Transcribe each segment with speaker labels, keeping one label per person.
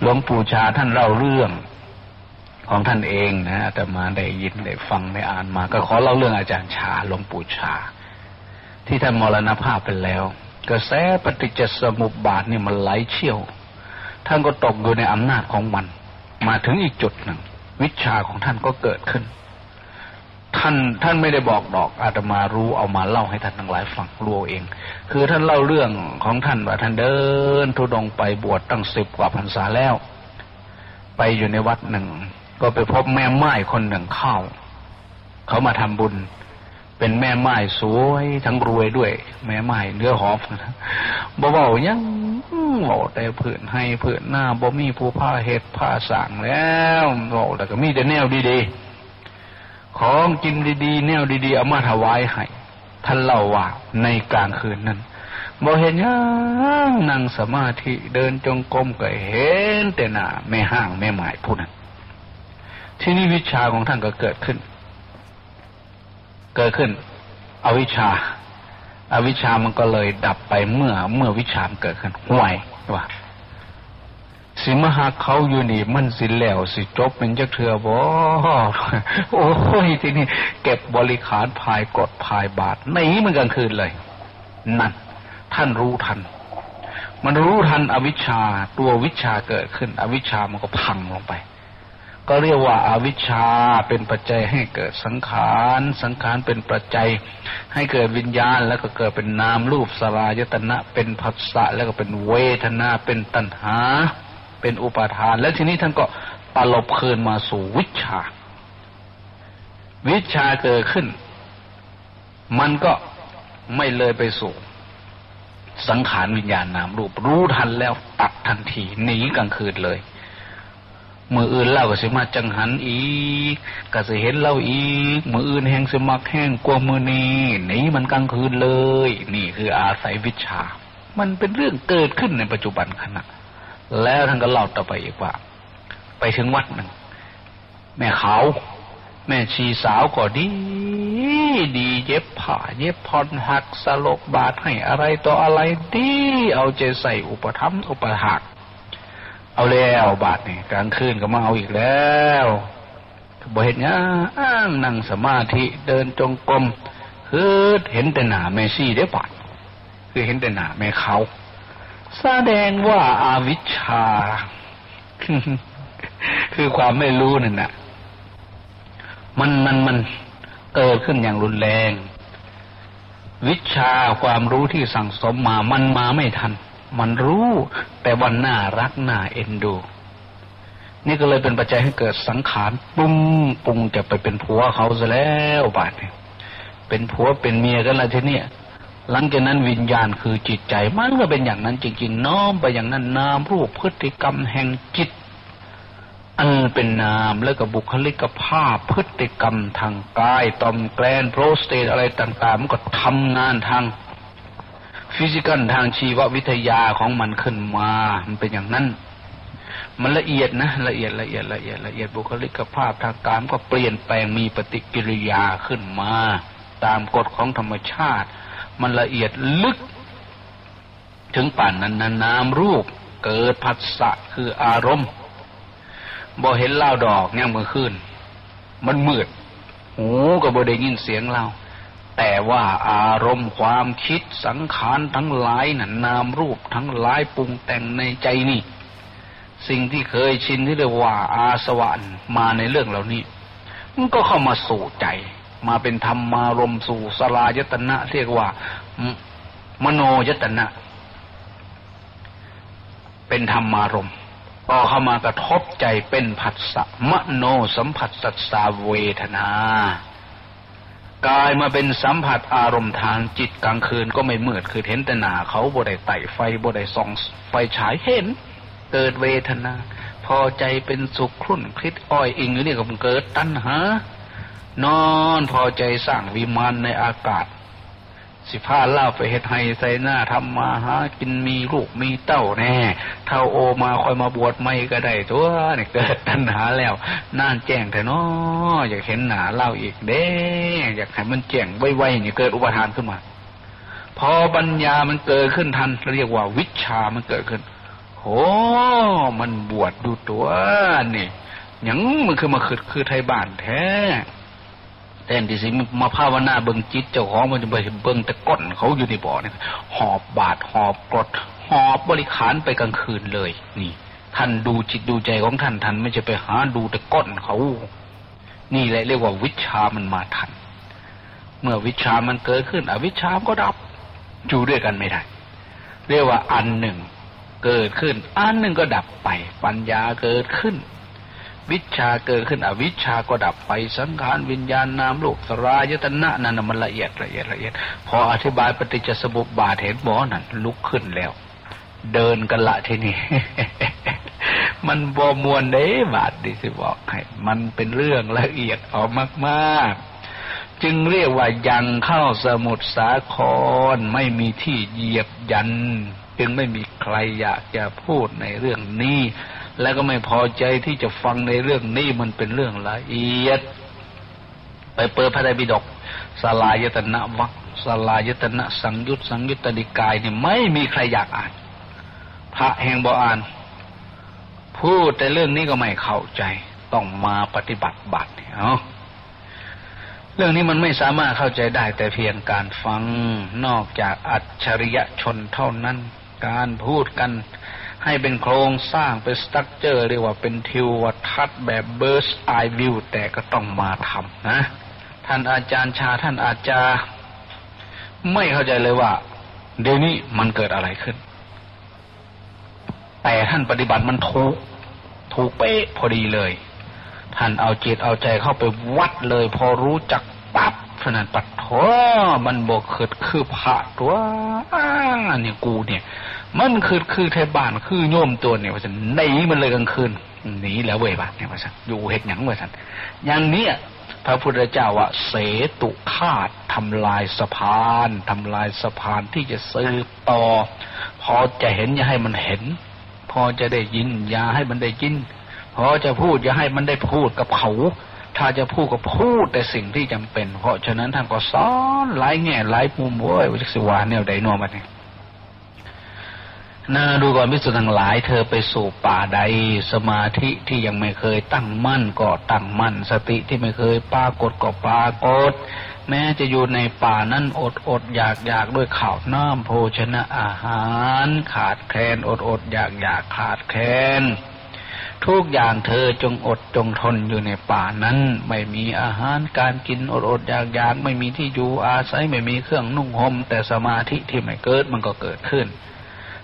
Speaker 1: หลวงปู่ชาท่านเล่าเรื่องของท่านเองนะแต่มาได้ยินได้ฟังได้อ่านมา ก็ขอเล่าเรื่องอาจารย์ชาหลวงปู่ชา ที่ท่านมรณภาพไปแล้ว กระแสปฏิจจสมุปบาทนี่มันไหลเชี่ยว ท่านก็ตกอยู่ในอำนาจของมัน มาถึงอีกจุดหนึ่ง วิชาของท่านก็เกิดขึ้น ท่านท่านไม่ได้บอกดอกอาตมารู้เอามาเล่าให้ท่านทั้งหลายฟังรู้เอง คือท่านเล่าเรื่องของท่านว่าท่านเดินทุดงไปบวชตั้งสิบกว่าพรรษาแล้ว ไปอยู่ในวัดหนึ่ง ก็ไปพบแม่ไม้คนหนึ่งเข้า เขามาทำบุญ เป็นแม่ไม้สวยทั้งรวยด้วย แม่ไม้เนื้อหอมบ่เบาๆยังบาแต่เพื่อนให้เพื่อนหน้าบ่มีผู้ผ้าเห็ดผ้าสั่งแล้วบาแต่ก็มีแต่แนวดีๆ ของกินดีๆ แนวดีๆ เอามาถวายให้ท่านเล่าว่าในกลางคืนนั้นบ่เห็นยังนั่งสมาธิเดินจงกรมก็เห็นแต่หน้าแม่ห้างแม่หมายผู้นั้นที่นี่วิชาของท่านก็เกิดขึ้น เกิดขึ้น อวิชาอาวิชามันก็เลยดับไปเมื่อเมื่อวิชามเกิดขึ้นห่วยว่า สิมหาเขาอยู่นี่ มันสิแล้วสิจบเป็นจักเถื่อบ่โอ้ยทีนี้เก็บบริขารภายกดภายบาทหนีมันกลางคืนเลย นั่น ท่านรู้ทัน มันรู้ทันอวิชชาตัววิชาเกิดขึ้น อวิชชามันก็พังลงไป ก็เรียกว่าอาวิชชาเป็นปัจจัยให้เกิดสังขารสังขารเป็นปัจจัย ให้เกิดวิญญาณ แล้วก็เกิดเป็นนามรูปสลายตนะเป็นผัสสะแล้วก็เป็นเวทนาเป็นตัณหา เป็นอุปาทาน และทีนี้ท่านก็ตลบคืนมาสู่วิชา วิชาเกิดขึ้น มันก็ไม่เลยไปสู่ สังขารวิญญาณนามรูป รู้ทันแล้วตัดทันทีหนีกลางคืนเลยมืออื่นเล่าก็สิมาจังหันอีกก็สิเห็นเล่าอีกมืออื่นแห้งสมักแห้งกว่ามือนี้หนีมันกลางคืนเลย นี่คืออาศัยวิชา มันเป็นเรื่องเกิดขึ้นในปัจจุบันขณะ แล้วท่านก็เล่าต่อไปอีกว่า ไปถึงวัดหนึ่งแม่เขาแม่ชีสาวก็ดี ดีเย็บผ้าเย็บพรหักสลกบาทให้อะไรต่ออะไรดี เอาใจใส่อุปธรรมอุปหัก เอาแล้วบาทนี่กลางคืนก็มาเอาอีกแล้วบ่เห็นเนี้ยนั่งสมาธิเดินจงกรมคือเห็นแต่หนาแม่ชีได้บาทคือเห็นแต่หนาแม่เขา แสดงว่าอาวิชชา คือความไม่รู้นั่นนะมันมันมันเกิดขึ้นอย่างรุนแรง วิชาความรู้ที่สั่งสมมามันมาไม่ทัน มันรู้แต่วันน่ารักน่าเอ็นดู นี่ก็เลยเป็นปัจจัยให้เกิดสังขารปุ้งปุ้งจะไปเป็นผัวเขาซะแล้วบาดเนี่ยเป็นผัวเป็นเมียกันละทีเนี้ย หลังจากนั้นวิญญาณคือจิตใจมันก็เป็นอย่างนั้นจริง ๆ น้อมไปอย่างนั้นนามรูปพฤติกรรมแห่งจิต อันเป็นนามแล้วก็บุคลิกภาพพฤติกรรมทางกายตอมแกลนโปรสเตตอะไรต่างๆ มันก็ทำงานทางฟิสิกอลทางชีววิทยาของมันขึ้นมา มันเป็นอย่างนั้น มันละเอียดนะ ละเอียดละเอียดละเอียดละเอียดบุคลิกภาพทางการก็เปลี่ยนแปลงมีปฏิกิริยาขึ้นมา ตามกฎของธรรมชาติ มันละเอียดลึก ถึงป่านนั้นนามรูป เกิดผัสสะคืออารมณ์บ่เห็นเล่าดอกเนี่ยเมื่อคืนมันมืดหูก็บ่ได้ยินเสียงเล่าแต่ว่าอารมณ์ความคิดสังขารทั้งหลายนั่นนามรูปทั้งหลายปรุงแต่งในใจนี่ สิ่งที่เคยชินที่เรียกว่าอาสวรรค์มาในเรื่องเหล่านี้ มันก็เข้ามาสู่ใจ มาเป็นธรรมารมณ์สู่สลายตนะเรียกว่า มโนยตนะ เป็นธรรมารมณ์พอเข้ามากระทบใจเป็นผัสสะมโนสัมผัสสัสสาเวทนากายมาเป็นสัมผัสอารมณ์ทางจิตกลางคืนก็ไม่มืดคือเห็นแต่หนาเขาบ่ได้ไต่ไฟบ่ได้ส่องไฟฉายเห็น เกิดเวทนา พอใจเป็นสุขครุ่นคลิดอ้อยอิงอยู่นี่ก็มันเกิดตัณหา นอนพอใจสร้างวิมานในอากาศ สิผ้าเล่าไปเฮ็ดไฮใส่หน้าทำมาหากินมีลูกมีเต้าแน่ เท่าโอมาคอยมาบวชไม่ก็ได้ตัวนี่เกิดตัณหาแล้วน่านแจ้งแต่น้ออยากเห็นหนาเล่าอีกเด้อยากให้มันแจ้งไวๆนี่เกิดอุปทานขึ้นมา พอปัญญามันเกิดขึ้นทันเรียกว่าวิชามันเกิดขึ้นโอ้มันบวชดูตัวนี่ยังมันคือมาคือคือไทยบ้านแท้ แทนที่สิมาภาวนาเบิ่งจิตเจ้าของมันจะไปเบิ่งต่ก้นเขาอยู่ในบ่อเนี่ยหอบบาดหอบกรดหอบบริขารไปกลางคืนเลย นี่ ท่านดูจิตดูใจของท่านท่านไม่จะไปหาดูต่ก้นเขา นี่แหละเรียกว่าวิชามันมาทัน เมื่อวิชามันเกิดขึ้น อวิชาก็ดับอยู่ด้วยกันไม่ได้ เรียกว่าอันหนึ่งเกิดขึ้น อันหนึ่งก็ดับไป ปัญญาเกิดขึ้น วิชาเกิดขึ้นอวิชาก็ดับไปสังขารวิญญาณนามโลกสรายตนะนั่นมันละเอียดละเอียดละเอียด พออธิบายปฏิจจสมุปบาทเห็นบ่นั่นลุกขึ้นแล้ว เดินกันละทีนี้มันบอมวนเด้บาทดิสิบอกให้มันเป็นเรื่องละเอียดออกมากๆ จึงเรียกว่ายังเข้าสมุทรสาครไม่มีที่เหยียบยัน จึงไม่มีใครอยากจะพูดในเรื่องนี้ และก็ไม่พอใจที่จะฟังในเรื่องนี้มันเป็นเรื่องละเอียด ไปเปิดพระไตรปิฎกสลายตนะวัคสลายตนะสังยุตสังยุตตนิกายเนี่ยไม่มีใครอยากอ่าน พระแห่งบ่อ่าน พูดแต่เรื่องนี้ก็ไม่เข้าใจต้องมาปฏิบัติบัตรเนาะเรื่องนี้มันไม่สามารถเข้าใจได้แต่เพียงการฟังนอกจากอัจฉริยชนเท่านั้น การพูดกัน ให้เป็นโครงสร้างเป็นสตั๊กเจอร์เรียกว่าเป็นทิวทัศน์แบบเบิร์สไอวิวแต่ก็ต้องมาทำนะ ท่านอาจารย์ชาท่านอาจจะไม่เข้าใจเลยว่า เดี๋ยวนี้มันเกิดอะไรขึ้น แต่ท่านปฏิบัติมันถูกถูกเป๊ะพอดีเลย ท่านเอาจิตเอาใจเข้าไปวัดเลย พอรู้จักปั๊บขนาดปัดโถมันบอกขึ้นคือพระตัวอ้าเนี่ยกูเนี่ย มันคือคือไทยบ้านคือโยมตัวเนี่ยว่าสันหนีมันเลยกลางคืนหนีแล้วเว้ยบ้านเนี่ยว่าสันอยู่เห็ดหยังว่าสันอย่างเนี้ยพระพุทธเจ้าว่าเสตุคาดทำลายสะพานทำลายสะพานที่จะสืบต่อ พอจะเห็นอย่าให้มันเห็น พอจะได้ยินอย่าให้มันได้ยิน พอจะพูดอย่าให้มันได้พูดกับเขา ถ้าจะพูดก็พูดแต่สิ่งที่จำเป็น เพราะฉะนั้นท่านก็สอนหลายแง่หลายมุมโว้ยวิสิวาแนวใดนอมาเนี่ย นาดูก่อนพิสุทธ์ทั้งหลาย เธอไปสู่ป่าใด สมาธิที่ยังไม่เคยตั้งมั่นก็ตั้งมั่น สติที่ไม่เคยปรากฏก็ปรากฏ แม้จะอยู่ในป่านั้นอดอดอยากอยากด้วยข่าวน้ำโภชนะอาหาร ขาดแคลนอดอดอยากอยากขาดแคลนทุกอย่างเธอจงอดจงทนอยู่ในป่านั้น ไม่มีอาหารการกินอดอดอยากอยากไม่มีที่อยู่อาศัยไม่มีเครื่องนุ่งห่มแต่สมาธิที่ไม่เกิดมันก็เกิดขึ้น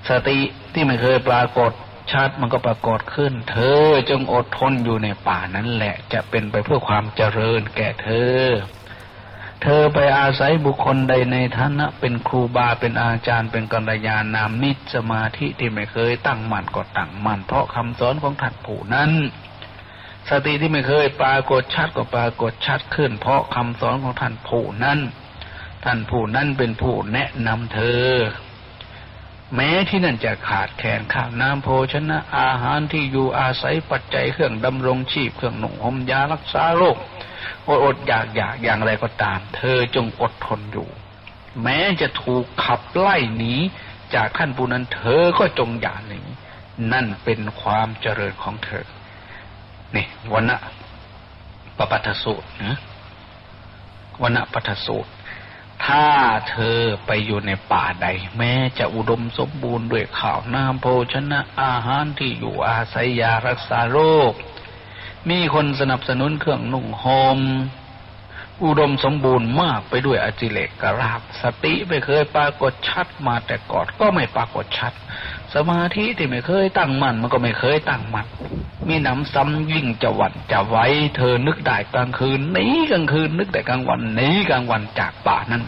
Speaker 1: สติที่ไม่เคยปรากฏชัดมันก็ปรากฏขึ้น เธอจงอดทนอยู่ในป่านั้นแหละ จะเป็นไปเพื่อความเจริญแก่เธอ เธอไปอาศัยบุคคลใดในฐานะเป็นครูบาเป็นอาจารย์เป็นกัลยาณนามมิตรสมาธิที่ไม่เคยตั้งมั่นก็ตั้งมั่นเพราะคำสอนของท่านผู้นั้น สติที่ไม่เคยปรากฏชัดก็ปรากฏชัดขึ้น เพราะคำสอนของท่านผู้นั้น ท่านผู้นั้นเป็นผู้แนะนำเธอ แม้ที่นั่นจะขาดแคลนข้าวน้ำโภชนะอาหารที่อยู่อาศัยปัจจัยเครื่องดำรงชีพเครื่องหนุ่งห่มยารักษาโรคอดอยากอยากอย่างไรก็ตาม เธอจงอดทนอยู่ แม้จะถูกขับไล่หนีจากท่านผู้นั้นเธอก็จงอย่าหนีนั่นเป็นความเจริญของเธอนี่วันนะปปัทสูตรนะวันนะปัทสูตร ถ้าเธอไปอยู่ในป่าใด แม้จะอุดมสมบูรณ์ด้วยข้าวน้ำโภชนะอาหารที่อยู่อาศัยยารักษาโรค มีคนสนับสนุนเครื่องนุ่งหม่มอุดมสมบูรณ์มากไปด้วยอจิเลกกราบสติไม่เคยปรากฏชัดมาแต่ก่อนก็ไม่ปรากฏชัด สมาธิที่ไม่เคยตั้งมั่นมันก็ไม่เคยตั้งมั่นมีหนำซ้ำยิ่งจะหวั่นจะไว้ เธอนึกได้กลางคืนหนีกลางคืน นึกแต่กลางวันหนีกลางวันจากป่านั้น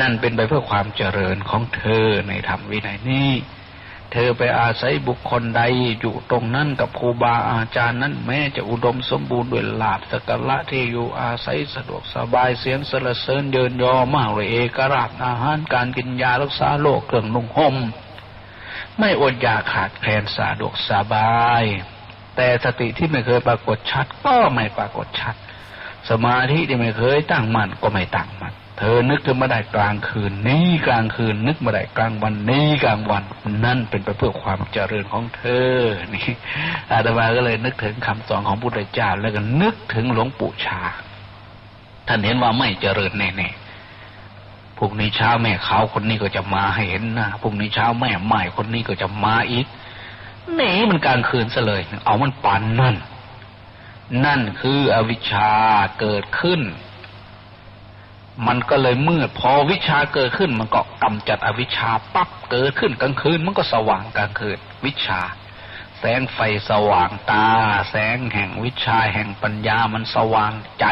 Speaker 1: นั่นเป็นไปเพื่อความเจริญของเธอในธรรมวินัยนี้ เธอไปอาศัยบุคคลใดอยู่ตรงนั้นกับครูบาอาจารย์นั้นแม้จะอุดมสมบูรณ์ด้วยลาบสกละที่อยู่อาศัยสะดวกสบายเสียงสรรเสริญเยินยอมากเลยเอกราบอาหารการกินยารักษาโรคเครื่องนุ่งห่ม ไม่อดอยากขาดแคลนสะดวกสบาย แต่สติที่ไม่เคยปรากฏชัด ก็ไม่ปรากฏชัด สมาธิที่ไม่เคยตั้งมั่นก็ไม่ตั้งมั่นเธอนึกถึงมาได้กลางคืน นี้กลางคืน นึกมาได้กลางวันนี้กลางวัน นั่นเป็นไปเพื่อความเจริญของเธอนี่อาตมาก็เลยนึกถึงคำสอนของพุทธเจ้าแล้วก็นึกถึงหลวงปู่ชา ท่านเห็นว่าไม่เจริญแน่ๆ พรุ่งนี้เช้าแม่ขาวคนนี้ก็จะมาให้เห็นหน้าพรุ่งนี้เช้าแม่ใหม่คนนี้ก็จะมาอีกนี่มันกลางคืนซะเลย เอามันปันนั่น นั่นคืออวิชชาเกิดขึ้น มันก็เลยมืดพอวิชาเกิดขึ้น มันก็กำจัดอวิชชาปั๊บเกิดขึ้นกลางคืน มันก็สว่างกลางคืน วิชา แสงไฟสว่างตา แสงแห่งวิชาแห่งปัญญามันสว่างใจ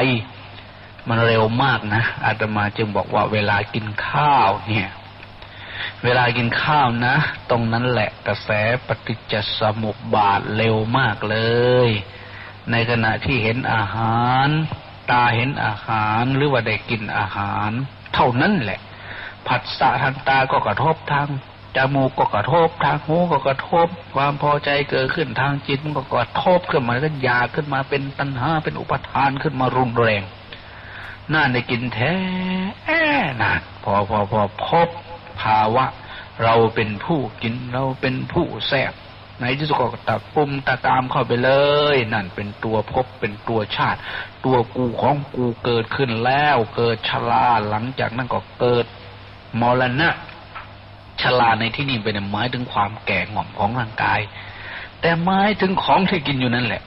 Speaker 1: มันเร็วมากนะอาตมาจึงบอกว่าเวลากินข้าวเนี่ย เวลากินข้าวนะ ตรงนั้นแหละกระแสปฏิจจสมุปบาทเร็วมากเลย ในขณะที่เห็นอาหาร ตาเห็นอาหารหรือว่าได้กินอาหาร เท่านั้นแหละ ผัสสะทางตาก็กระทบทางจมูกก็กระทบทางหูก็กระทบ ความพอใจเกิดขึ้นทางจิตมันก็กระทบขึ้นมาก็ยาขึ้นมาเป็นตัณหาเป็นอุปทานขึ้นมารุนแรง น่าได้กินแท้แอ่นานพอพอพอพบภาวะ เราเป็นผู้กินเราเป็นผู้แสบในที่สุดก็ตะปุ่มตะตามเข้าไปเลย นั่นเป็นตัวพบเป็นตัวชาติ ตัวกูของกูเกิดขึ้นแล้ว เกิดชราหลังจากนั้นก็เกิดมรณะชราในที่นี้เป็นหมายถึงความแก่ง่อมของร่างกาย แต่หมายถึงของที่กินอยู่นั่นแหละ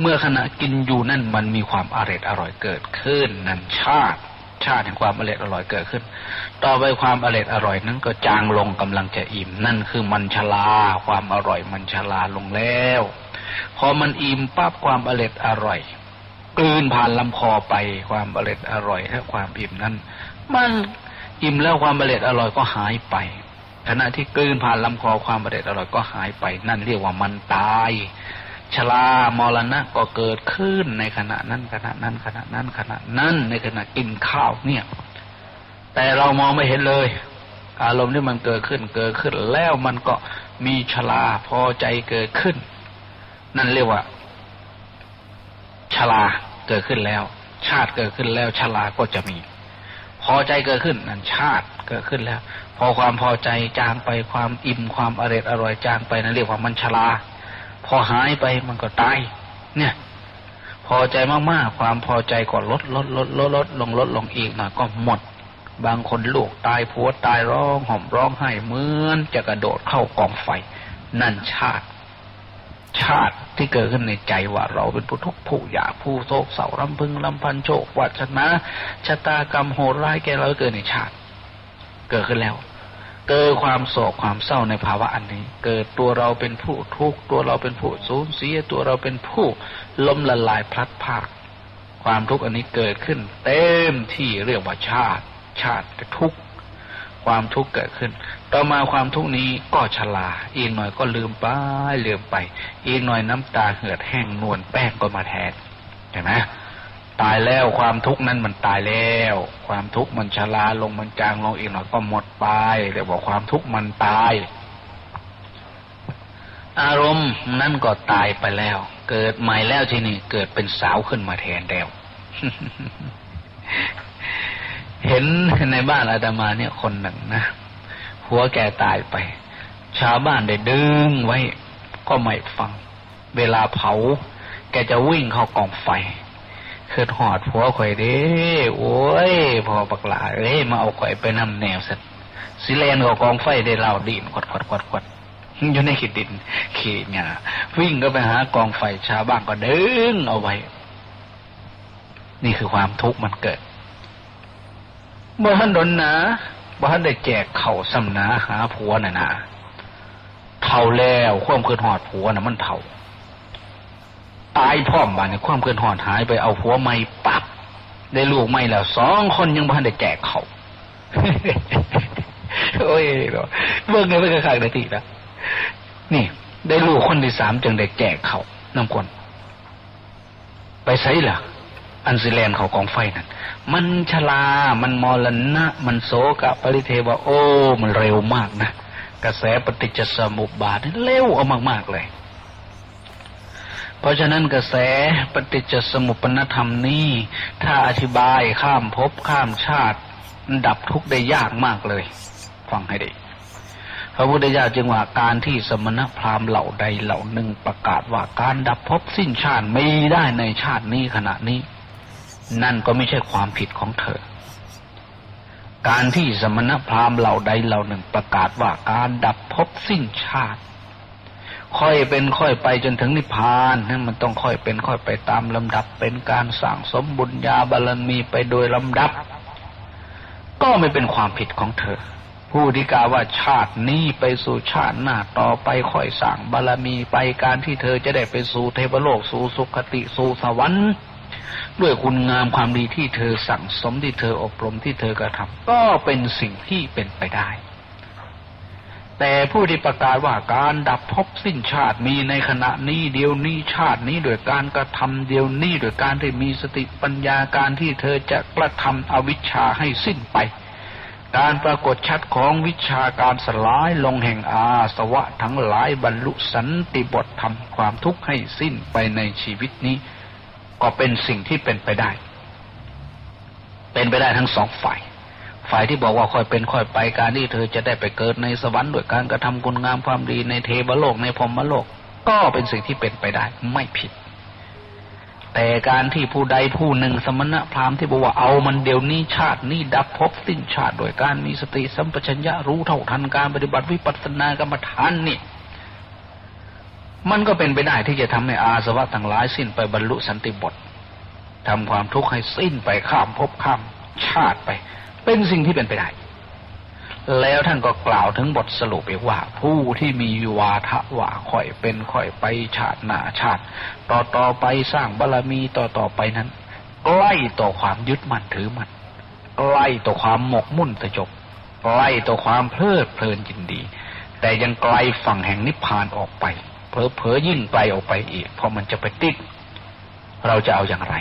Speaker 1: เมื่อขณะกินอยู่นั่นมันมีความอร่อยอร่อยเกิดขึ้นนั่นชาติชาติแห่งความอร่อยอร่อยเกิดขึ้น ต่อไปความอร่อยอร่อยนั้นก็จางลงกำลังจะอิ่ม นั่นคือมันชลา ความอร่อยมันชลาลงแล้ว พอมันอิ่มปั๊บความอร่อยอร่อยกลืนผ่านลำคอไปความอร่อยอร่อยและความอิ่มนั้น มันอิ่มแล้วความอร่อยอร่อยก็หายไป ขณะที่กลืนผ่านลำคอความอร่อยอร่อยก็หายไป นั่นเรียกว่ามันตาย ชลามรณะก็เกิดขึ้นในขณะนั้นขณะนั้นขณะนั้นขณะนั้นในขณะกินข้าวเนี่ย แต่เรามองไม่เห็นเลย อารมณ์ที่มันเกิดขึ้นเกิดขึ้น แล้วมันก็มีชลาพอใจเกิดขึ้น นั่นเรียกว่าชลาเกิดขึ้นแล้ว ชาติเกิดขึ้นแล้วชลาก็จะมี พอใจเกิดขึ้นนั่นชาติเกิดขึ้นแล้ว พอความพอใจจางไปความอิ่มความอร่อยอร่อยจางไปนั่นเรียกว่ามันชลา อหายไปมันก็ตาย เนี่ย พอใจมากๆ ความพอใจก็ลดลดลดลดลดลงลดลงอีกหน่อยก็หมด บางคนลูกตายผัวตายร้องห่มร้องไห้เหมือนจะกระโดดเข้ากองไฟ นั่นชาติ ชาติที่เกิดขึ้นในใจว่าเราเป็นผู้ทุกข์ผู้อยากผู้โศกเศร้าลำพึงลำพันโชควัชนะชะตากรรมโหดร้ายแกเราเกิดในชาติ เกิดขึ้นแล้ว เกิดความโศกความเศร้าในภาวะอันนี้ เกิดตัวเราเป็นผู้ทุกข์ตัวเราเป็นผู้สูญเสียตัวเราเป็นผู้ล้มละลายพลัดพรากความทุกข์อันนี้เกิดขึ้น เต็มที่เรียกว่าชาติ ชาติทุกข์ความทุกข์เกิดขึ้น ต่อมาความทุกข์นี้ก็ชราอีกหน่อยก็ลืมไปลืมไป อีกหน่อยน้ำตาเหือดแห้งนวลแป้งก็มาแทนเห็นไหม ตายแล้วความทุกข์นั้นมันตายแล้ว ความทุกข์มันชราลงมันจางลงอีกหน่อยก็หมดไปเรียกว่าความทุกข์มันตาย อารมณ์นั่นก็ตายไปแล้ว เกิดใหม่แล้วทีนี้เกิดเป็นสาวขึ้นมาแทนแล้วเห็นในบ้านอาตมาเนี่ยคนหนึ่งนะหัวแกตายไป ชาวบ้านได้ดึงไว้ ก็ไม่ฟัง เวลาเผา แกจะวิ่งเข้ากองไฟ เกิดหอดผัวข่อยเด้โอ้ยพอปักหลาเอ้ยมาเอาข่อยไปนำแนวสัตสิเลนกับกองไฟได้เล่าดินกดกดกดกดอยู่ในขีดดินขีดเนี่ยวิ่งก็ไปหากองไฟชาวบ้านก็ดึงเอาไว้ นี่คือความทุกข์มันเกิดบ่ทันดนนะบ่ทันได้แจกเข่าสำนาหาผัวน่ะนะเท่าแล้วความคืนหอดผัวน่ะมันเท่า ตายพร้อมบ้านเนี่ยความคืนหอดหายไปเอาผัวใหม่ปับได้ลูกใหม่แล้วสองคนยังบ่ทันได้แจกเขาโอ้ยเบิ่งเลยเบิ่งขางๆได้ทีล้วนี่ ได้ลูกคนที่สามจึงได้แจกเขาน้ำคน ไปไซล่ะ อันสิแลนเขากองไฟนั่นมันชลา มันมรณะมันโศกะปริเทวะโอ้ มันเร็วมากนะ กระแสปฏิจจสมุปบาทเร็วเอามากๆเลย เพราะฉะนั้นกระแสปฏิจจสมุปนธรรมนี้ ถ้าอธิบายข้ามภพข้ามชาติดับทุกข์ได้ยากมากเลย ฟังให้ดีพระพุทธเจ้าจึงว่าการที่สมณพราหมณ์เหล่าใดเหล่าหนึ่งประกาศว่าการดับภพสิ้นชาติไมีได้ในชาตินี้ขณะนี้ นั่นก็ไม่ใช่ความผิดของเธอ การที่สมณพราหมณ์เหล่าใดเหล่าหนึ่งประกาศว่าการดับภพสิ้นชาติ ค่อยเป็นค่อยไปจนถึงนิพพานนั่นมันต้องค่อยเป็นค่อยไปตามลำดับเป็นการสั่งสมบุญญาบารมีไปโดยลำดับ ก็ไม่เป็นความผิดของเธอ ผู้ที่กล่าวว่าชาตินี้ไปสู่ชาติหน้าต่อไปค่อยสั่งบารมีไปการที่เธอจะได้ไปสู่เทวโลกสู่สุคติสู่สวรรค์ด้วยคุณงามความดีที่เธอสั่งสมที่เธออบรมที่เธอกระทำก็เป็นสิ่งที่เป็นไปได้ แต่ผู้ที่ประกาศว่าการดับภพสิ้นชาติมีในขณะนี้เดียวนี้ชาตินี้โดยการกระทำเดียวนี้โดยการที่มีสติปัญญาการที่เธอจะกระทำอวิชชาให้สิ้นไป การปรากฏชัดของวิชาการสลายลงแห่งอาสวะทั้งหลายบรรลุสันติบททำความทุกข์ให้สิ้นไปในชีวิตนี้ ก็เป็นสิ่งที่เป็นไปได้ เป็นไปได้ทั้งสองฝ่าย ฝ่ายที่บอกว่าค่อยเป็นค่อยไปการที่เธอจะได้ไปเกิดในสวรรค์ด้วยการกระทำคุณงามความดีในเทวโลกในพรหมโลก ก็เป็นสิ่งที่เป็นไปได้ไม่ผิด แต่การที่ผู้ใดผู้หนึ่งสมณะพราหมณ์ที่บอกว่าเอามันเดี๋ยวนี้ชาตินี้ดับภพสิ้นชาติโดยการมีสติสัมปชัญญะรู้เท่าทันการปฏิบัติวิปัสสนากรรมฐานนี่มันก็เป็นไปได้ที่จะทำให้อาสวะทั้งหลายสิ้นไปบรรลุสันติบททำความทุกข์ให้สิ้นไปข้ามภพข้ามชาติไป เป็นสิ่งที่เป็นไปได้ แล้วท่านก็กล่าวถึงบทสรุปอีกว่า ผู้ที่มีวาทะว่าค่อยเป็นค่อยไปชาติหน้าชาติ ต่อต่อไปสร้างบารมีต่อต่อไปนั้น ใกล้ต่อความยึดมั่นถือมั่นใกล้ต่อความหมกมุ่นตะจบใกล้ต่อความเพลิดเพลินยินดี แต่ยังไกลฝั่งแห่งนิพพานออกไปเพอเพอๆยิ่งไกลออกไปอีกเพราะมันจะไปติดเราจะเอาอย่างไร